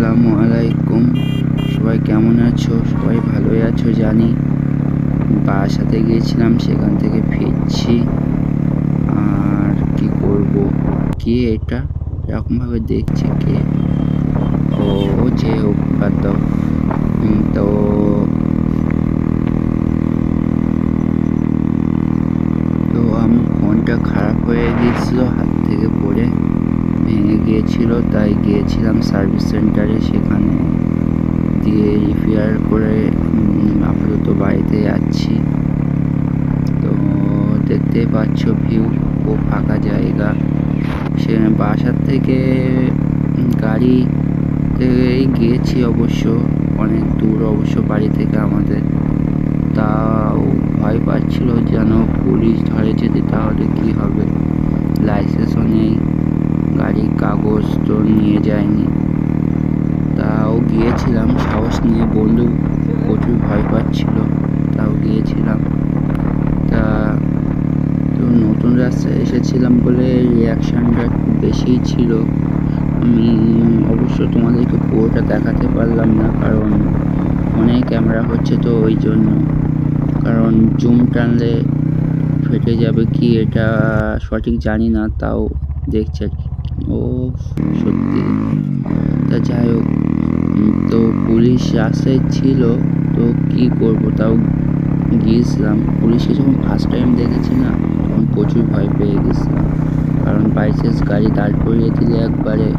আসসালামু আলাইকুম। সবাই কেমন আছো? সবাই ভালোই আছো, জানি। বাসাতে গিয়েছিলাম, সেখান থেকে ফিরছি। আর কি করব? কে এটা? এরকমভাবে দেখছে কে? ও, যে বাদ তো তো আমার ফোনটা খারাপ হয়ে গিয়েছিল, হাত থেকে পড়ে। গিয়েছিল তাই গিয়েছিলাম সার্ভিস সেন্টারে। সেখানে দিয়ে রিপেয়ার করে আপাতত বাড়িতে যাচ্ছি তো দেখতেই পাচ্ছ ভিউ খুব ফাঁকা জায়গা। সে বাসার থেকে উম, গাড়ি এই গিয়েছি অবশ্য। অনেক দূর অবশ্য বাড়ি থেকে আমাদের। তাও ভয় পাচ্ছিল যেন পুলিশ ধরে যদি তাহলে কি হবে। লাইসেন্সও গাড়ির কাগজ তো নিয়ে যায়নি। তাও গিয়েছিলাম, সাহস নিয়ে বন্ধু প্রচুর ভয় পাচ্ছিল, তাও গিয়েছিলাম। তা তো নতুন রাস্তায় এসেছিলাম বলে রিয়াকশানটা খুব বেশিই ছিল। আমি অবশ্য তোমাদেরকে পুরোটা দেখাতে পারলাম না, কারণ ফোনে ক্যামেরা হচ্ছে তো ওই জন্য। কারণ জুম টানলে ফেটে যাবে কি এটা সঠিক জানি না, তাও দেখছে আর কি। ও, সত্যি? তা যাই হোক তো পুলিশ রাস্তায় ছিল, তো কি করব? তাও গিয়েছিলাম। পুলিশকে যখন ফার্স্ট টাইম দেখেছি না, তখন প্রচুর ভয় পেয়ে গেছিলাম। কারণ বাইচান্স গাড়ি দাঁড় করিয়ে দিলে একবারে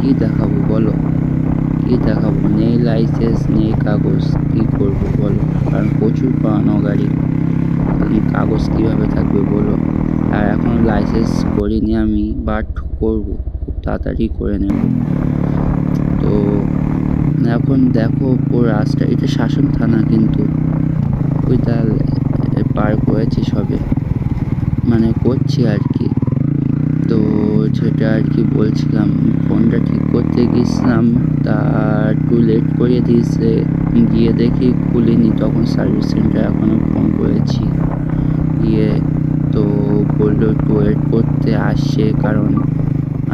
কি দেখাবো বলো? কি দেখাবো? নেই লাইসেন্স নেই কাগজ, কি করব বলো? কারণ প্রচুর পুরানো গাড়ি। কাগজ কীভাবে থাকবে বলো? আর এখন লাইসেন্স করিনি আমি বাট করব তাড়াতাড়ি করে নেব। তো এখন দেখো পুরো রাস্তা, এটা শাসন থানা কিন্তু। ওই তার পার করেছি সবে। মানে করছি আর কি। তো যেটা আর কি বলছিলাম ফোনটা ঠিক করতে গিয়েছিলাম, তা একটু লেট করে দিয়েছে। গিয়ে দেখি খুলিনি, তখন সার্ভিস সেন্টার এখনও ফোন করেছি। গিয়ে তো বলল একটু ওয়েট করতে আসছে, কারণ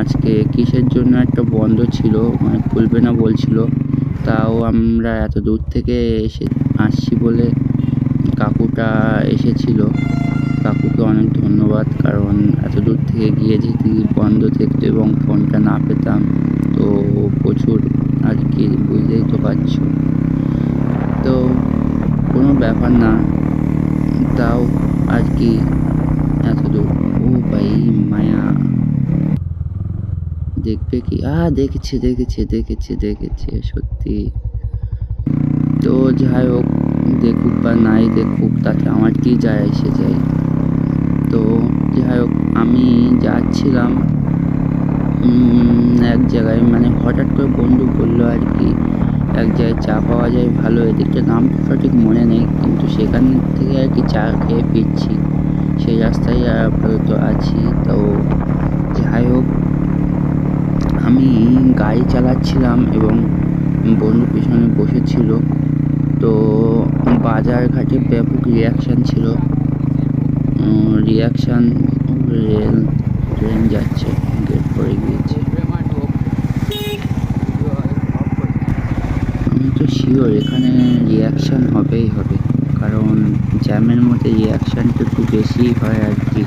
আজকে কিসের জন্য একটা বন্ধ ছিল মানে খুলবে না বলছিল। তাও আমরা এত দূর থেকে এসে আসছি বলে কাকুটা এসেছিল। কাকুকে অনেক ধন্যবাদ, কারণ এত দূর থেকে গিয়ে যদি বন্ধ থাকতো এবং ফোনটা না পেতাম। তো প্রচুর আর কি, বুঝতেই তো পারছ। তো কোনো ব্যাপার না, তাও আর কি। দূর ও ভাই, মায়া। দেখবে কি? আ, দেখেছে দেখেছে দেখেছে দেখেছে, সত্যি। তো যাই হোক, দেখুক বা নাই দেখুক, তাতে আমার কি যায় এসে যায়। তো যাই হোক, আমি যাচ্ছিলাম এক জায়গায় মানে হঠাৎ করে বন্ধু বলল আর কি, এক জায়গায় চা পাওয়া যায়, ভালো, এদিকটা নাম সঠিক মনে নেই, কিন্তু সেখান থেকে আর কি চা খেয়ে ফিরছি। সেই রাস্তায় আপাতত আছি। তো যাই হোক, আমি গাড়ি চালাচ্ছিলাম এবং বন্ধু পিছনে বসেছিল। তো বাজার ঘাটে ব্যাপক রিয়াকশান ছিল। রিয়াকশান রেল, ট্রেন যাচ্ছে গেট পড়ে গিয়েছে। আমি তো শিওর এখানে রিয়াকশান হবেই হবে। কারণ জ্যামের মধ্যে রিয়াকশানটা একটু বেশিই হয় আর কি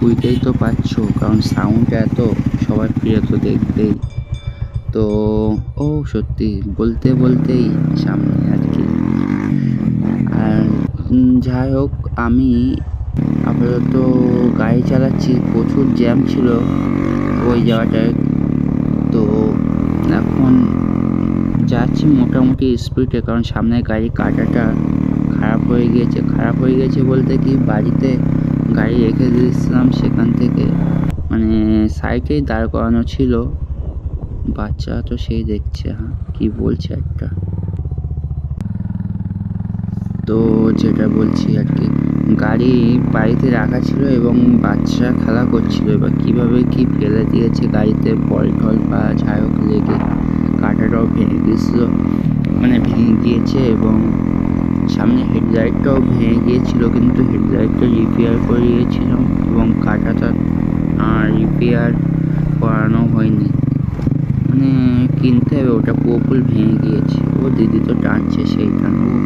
বুঝতেই তো পারছ কারণ সাউন্ড এত, সবার প্রিয় তো দেখবেই তো, ও সত্যি, বলতে বলতেই সামনে আর কি আর যাই হোক, আমি আপাতত গাড়ি চালাচ্ছি, প্রচুর জ্যাম ছিল ওই জায়গাটায়। তো, এখন যাচ্ছি মোটামুটি স্পিডে কারণ সামনে গাড়ি কাটাটা খারাপ হয়ে গিয়েছে খারাপ হয়ে গেছে বলতে কি বাড়িতে গাড়ি রেখে দিয়েছিলাম সেখান থেকে। মানে সাইকেই দাঁড় করানো ছিল। বাচ্চা তো সেই দেখছে হ্যাঁ কি বলছে একটা। তো যেটা বলছি আর কি, গাড়ি বাড়িতে রাখা ছিল এবং বাচ্চা খেলা করছিল। এবার কীভাবে কি ফেলে দিয়েছে গাড়িতে, বল টল বা হোক লেগে কাঁটাটাও ভেঙে গিয়েছিল মানে ভেঙে গিয়েছে এবং সামনে হেডলাইটটাও ভেঙে গিয়েছিল, কিন্তু হেডলাইটটা রিপেয়ার করে করিয়েছিলাম এবং কাঁটাটা রিপেয়ার করানো হয়নি। মানে কিনতে হবে, ওটা পুরো ফুল ভেঙে গিয়েছে। ও দিদি তো টানছে, সেই টানবো।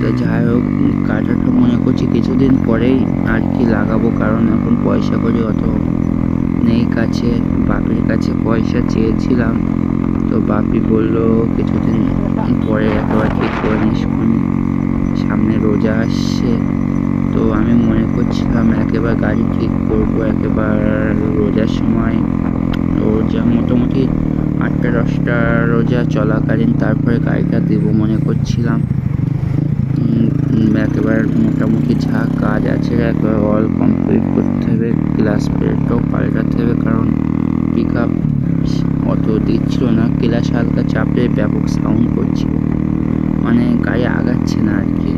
তো যাই হোক, কাটাটা মনে করছি কিছুদিন পরেই আর কি লাগাবো, কারণ এখন পয়সা করি অত নেই কাছে, বাপের কাছে পয়সা চেয়েছিলাম। তো বাপি বলল, কিছুদিন পরে একেবারে ঠিক করে নিস। সামনে রোজা আসছে তো আমি মনে করছিলাম একেবারে গাড়ি ঠিক করব, একেবারে রোজার সময় রোজা মোটামুটি আটটা, দশটা রোজা চলাকালীন তারপরে গাড়িটা দেবো মনে করছিলাম একেবারে মোটামুটি যা কাজ আছে, একেবারে অল কমপ্লিট করতে হবে গ্লাস প্লেটটাও পাল্টাতে হবে, কারণ পিক আপ অত দিচ্ছিল না। ক্লাস হালকা চাপে ব্যাপক সাউন্ড করছিল। মানে গাড়ি আগাচ্ছে না আর কি।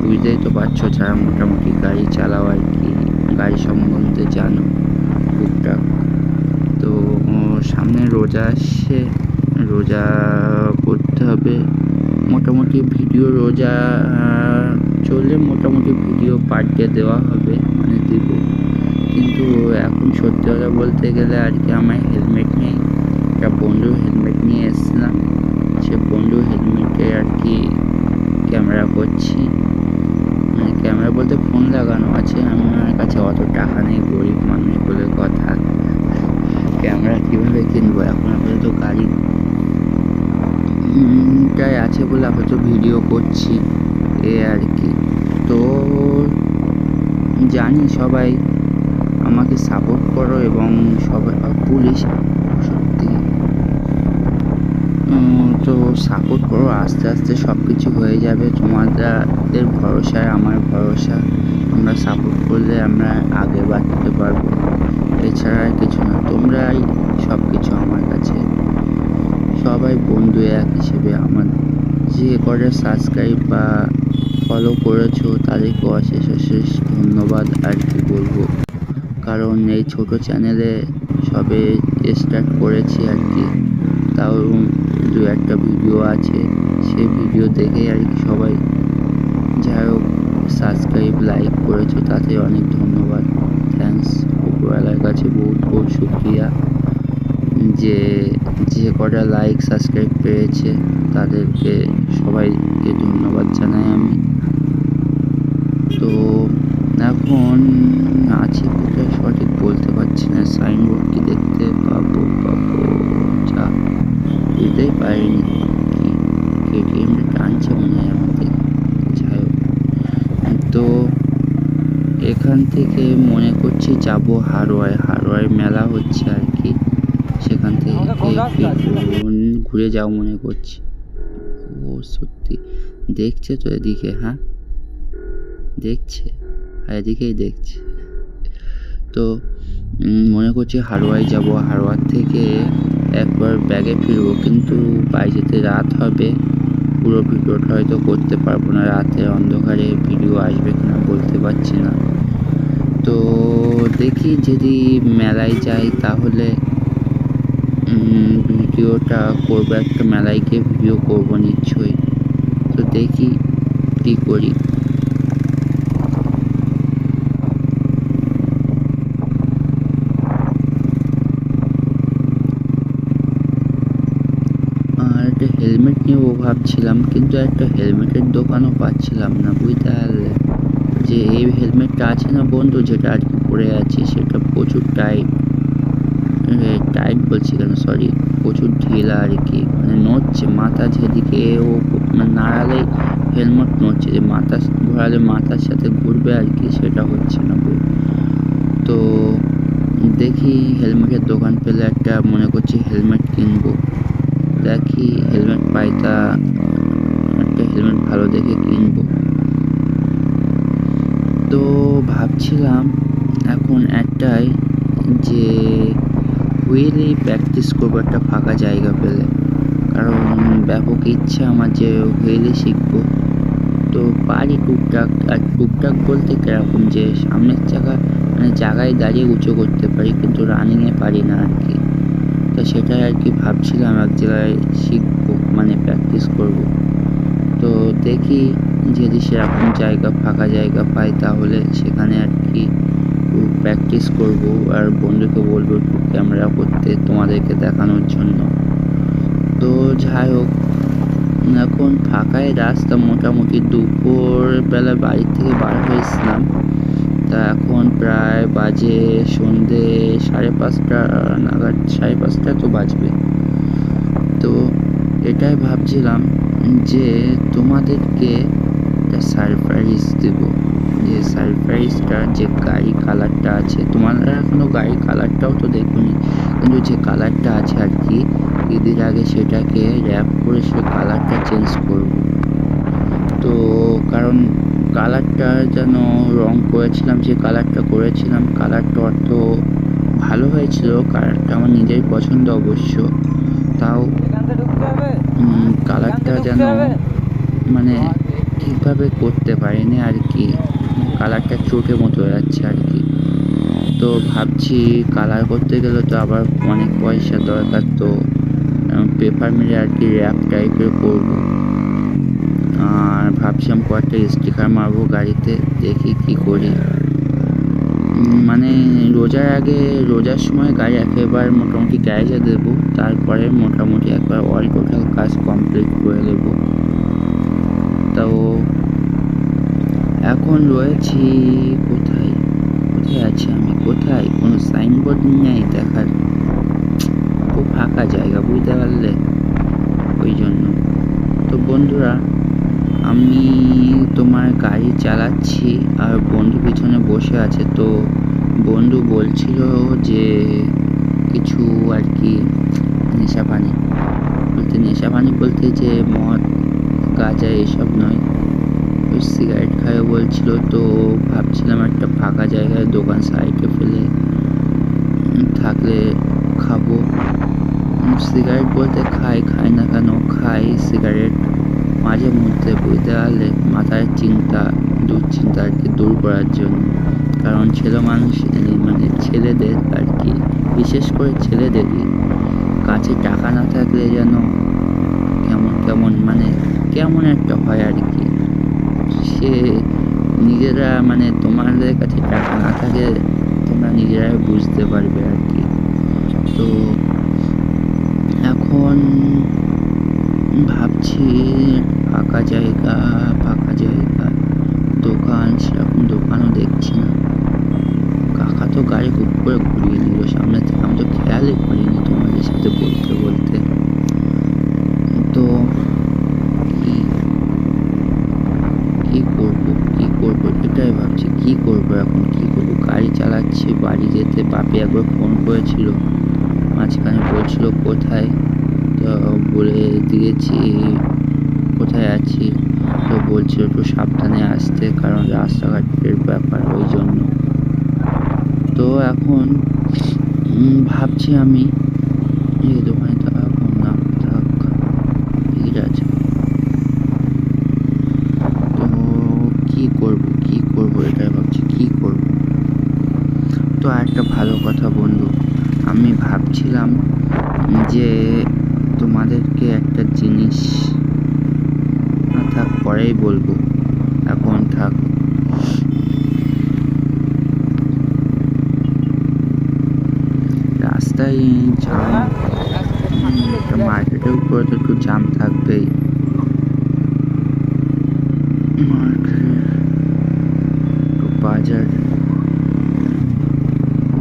বুঝতেই তো পারছ যারা মোটামুটি গাড়ি চালাও আর কি। গাড়ি সম্বন্ধে জানো টুকটাক তো সামনে রোজা আসছে। রোজা করতে হবে। মোটামুটি ভিডিও রোজা চললে মোটামুটি ভিডিও পার ডে দেওয়া হবে মানে দেব। কিন্তু এখন সত্যি কথা বলতে গেলে আর কি আমার হেলমেট নেই। একটা বন্ধুর হেলমেট নিয়ে এসেছিলাম। সে বন্ধুর হেলমেটে আর কি ক্যামেরা করছি। মানে ক্যামেরা বলতে ফোন লাগানো আছে। আমার কাছে অত টাকা নেই গরিব মানুষ বলে কথা। ক্যামেরা কীভাবে কিনবো? এখন আপাতত গাড়ি টাই আছে বলে আপাতত ভিডিও করছি। এ আর কি। তো জানি সবাই আমাকে সাপোর্ট করো এবং সবাই পুলিশ তো সাপোর্ট করো, আস্তে আস্তে সব কিছু হয়ে যাবে। তোমাদের ভরসায় আমার ভরসা। তোমরা সাপোর্ট করলে আমরা আগে বাড়তে পারব। এছাড়া আর কিছু না, তোমরাই সব কিছু আমার কাছে। সবাই বন্ধু এক হিসেবে আমার, যে করে সাবস্ক্রাইব বা ফলো করেছ, তাদেরকে অশেষ অশেষ ধন্যবাদ আর কি বলব। কারণ এই ছোট চ্যানেলে সবে স্টার্ট করেছি আর কি। তাও দু একটা ভিডিও আছে, সেই ভিডিও দেখে আর কি সবাই যাই হোক সাবস্ক্রাইব লাইক করেছ, তাতে অনেক ধন্যবাদ। থ্যাঙ্কস উপরওয়ালার কাছে বহুত বহুত শুক্রিয়া। যে যে কটা লাইক সাবস্ক্রাইব পেয়েছে, তাদেরকে সবাইকে ধন্যবাদ জানাই আমি। তো, এখন আছে কোথায় সঠিক বলতে পারছি না সাইনবোর্ড কি দেখতে পাবো পাবো যা কি কেটিএমটা টানছে মনে হয় আমাদের। যাই হোক তো এখান থেকে মনে করছি যাব হারোয়ায় হারোয়ায় মেলা হচ্ছে আর কি। সেখান থেকে ঘুরে যাও মনে করছি। ও সত্যি। দেখছে তো এদিকে হ্যাঁ? দেখছে। আর এদিকেই দেখছে। তো মনে করছি হারোয়ায় যাব। হারোয়ার থেকে একবার ব্যাগে ফিরবো, কিন্তু বাই যেতে রাত হবে। পুরো ভিডিওটা হয়তো করতে পারব না রাতে অন্ধকারে ভিডিও আসবে কিনা বলতে পারছি না। তো দেখি যদি মেলায় যাই তাহলে ভিডিওটা করব, একটা মেলায় গিয়ে ভিডিও করব নিশ্চয়ই। তো দেখি কী করি আর একটা হেলমেট নেব ভাবছিলাম, কিন্তু একটা হেলমেটের দোকানও পাচ্ছিলাম না, বুঝতে পারলে? যে এই হেলমেটটা আছে না বন্ধু, যেটা আর কি পরে আছে, সেটা প্রচুর টাইট টাইট বলছি কেন? সরি প্রচুর ঢিলা আর কি মানে নড়ছে, মাথা যেদিকে ও মানে নাড়ালেই হেলমেট নড়ছে, যে মাথা ঘোরালে মাথার সাথে ঘুরবে আর কি, সেটা হচ্ছে না। তো দেখি হেলমেটের দোকান পেলে একটা মনে করছি হেলমেট কিনবো। দেখি হেলমেট পাই তা একটা হেলমেট ভালো দেখে কিনবো। তো ভাবছিলাম এখন একটাই যে হুইলেই প্র্যাকটিস করব একটা ফাঁকা জায়গা পেলে। কারণ ব্যাপক ইচ্ছা আমার যে হুইলে শিখব। তো পারি টুকটাক, আর টুকটাক বলতে কীরকম যে সামনের চাকা মানে জায়গায় দাঁড়িয়ে উঁচু করতে পারি, কিন্তু রানিংয়ে পারি না আর কি। সেটাই আর কি ভাবছিলাম এক জায়গায় শিখব মানে প্র্যাকটিস করব। তো দেখি যদি সেরকম জায়গা, ফাঁকা জায়গা পাই তাহলে সেখানে আর কি প্র্যাকটিস করব। আর বন্ধুকে বলব একটু ক্যামেরা করতে তোমাদেরকে দেখানোর জন্য। তো যাই হোক, এখন ফাঁকায় রাস্তা, মোটামুটি দুপুর বেলা বাড়ি থেকে বার হয়েছিলাম। তা এখন প্রায় বাজে সন্ধে সাড়ে পাঁচটা নাগাদ, সাড়ে পাঁচটা তো বাজবে। তো এটাই ভাবছিলাম যে তোমাদেরকে একটা সারপ্রাইজ দেব। যে সারপ্রাইজটা যে গাড়ি কালারটা আছে, তোমাদের এখনও গাড়ি কালারটাও তো দেখুনি, কিন্তু যে কালারটা আছে আর কি, ঈদের আগে সেটাকে র্যাপ করে সে কালারটা চেঞ্জ করব। কালারটা যেন রং করেছিলাম, যে কালারটা করেছিলাম কালারটা অত ভালো হয়েছিল কালারটা আমার নিজের পছন্দ অবশ্য। তাও কালারটা যেন মানে ঠিকভাবে করতে পারিনি আর কি। কালারটা চোটে মতো যাচ্ছে আর কি। তো ভাবছি কালার করতে গেলে তো আবার অনেক পয়সা দরকার, তো পেপার মিলে আর কি র্যাপ টাইপের করব। আর ভাবছিলাম কয়েকটা স্টিকার মারবো গাড়িতে, দেখি কি করি। মানে রোজার আগে, রোজার সময় গাড়ি একেবারে মোটামুটি গ্যারেজে দেবো, তারপরে মোটামুটি একবার অল টোটাল কাজ কমপ্লিট করে দেবো। তো এখন রয়েছি কোথায়? কোথায় আছি আমি? কোথায়? কোনো সাইনবোর্ড নেই দেখার। খুব ফাঁকা জায়গা, বুঝতে পারলে? ওই জন্য। তো বন্ধুরা আমি তোমার গাড়ি চালাচ্ছি আর বন্ধু পিছনে বসে আছে। তো বন্ধু বলছিল যে কিছু আর কি নেশা পানি। বলতে নেশা পানি বলতে যে মদ, গাঁজা এসব নয়। ওই সিগারেট খাবে বলছিল। তো ভাবছিলাম একটা ফাঁকা জায়গায় দোকান সাইডে ফেলে থাকলে খাব। সিগারেট বলতে খাই খাই না কেন? খাই সিগারেট। মাঝে মধ্যে বুঝতে পারলে মাথায় চিন্তা দুশ্চিন্তা আর কি দূর করার জন্য। কারণ ছেলে মানুষ মানে ছেলেদের আর কি, বিশেষ করে ছেলেদেরই। কাছে টাকা না থাকলে যেন কেমন কেমন মানে কেমন একটা হয় আর কি। সে নিজেরা মানে তোমাদের কাছে টাকা না থাকে তোমরা নিজেরাই বুঝতে পারবে আর কি। তো এখন ভাবছি, ফাঁকা জায়গা ফাঁকা জায়গা। দোকান, সেরকম দোকানও দেখছি না। কাকা তো গাড়ি খুব করে ঘুরিয়ে নিল সামনে থেকে। আমি তো খেয়ালই করিনি তোমাদের সাথে বলতে বলতে। তো কি করব কি করব? এটাই ভাবছি, কি করব এখন, কি করব? গাড়ি চালাচ্ছি, বাড়ি যেতে। বাপি একবার ফোন করেছিল। মাঝখানে বলছিল, কোথায়? তো বলে দিয়েছি, কোথায় আছি? তো বলছিল একটু সাবধানে আসতে, কারণ রাস্তাঘাটের ব্যাপার ওই জন্য। তো এখন ভাবছি আমি এই দোকানে থাকুন না থাক, ঠিক আছে। তো কি করব কি করব এটাই ভাবছি, কি করব? তো একটা ভালো কথা বন্ধু, আমি ভাবছিলাম যে তোমাদেরকে একটা জিনিস না থাক পরেই বলব। এখন থাক। রাস্তায় জাম মার্কেটের উপরে তো একটু জাম থাকবেই। মার্কেট একটু বাজার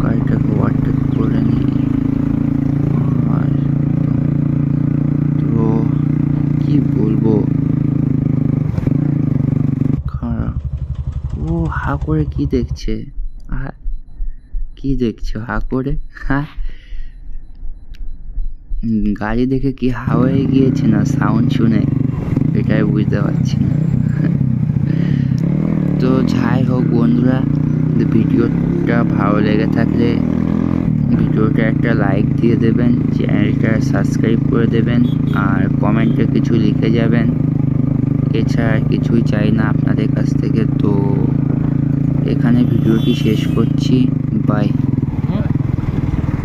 গাড়িটাকে ওভারটেক করে নিই আর তো কি বলব খারাপ ও হা করে কি দেখছে? হা কি দেখছ হা করে হ্যাঁ? গাড়ি দেখে কি হাওয়ায় গিয়েছে না সাউন্ড শুনে? এটাই বুঝতে পারছি না। তো যাই হোক বন্ধুরা, ভিডিওটা ভালো লেগে থাকলে ভিডিওটা একটা লাইক দিয়ে দেবেন, চ্যানেলটা সাবস্ক্রাইব করে দেবেন, আর কমেন্টে কিছু লিখে যাবেন। এছাড়া কিছুই চাই না আপনাদের কাছ থেকে। এখানে ভিডিওটি শেষ করছি।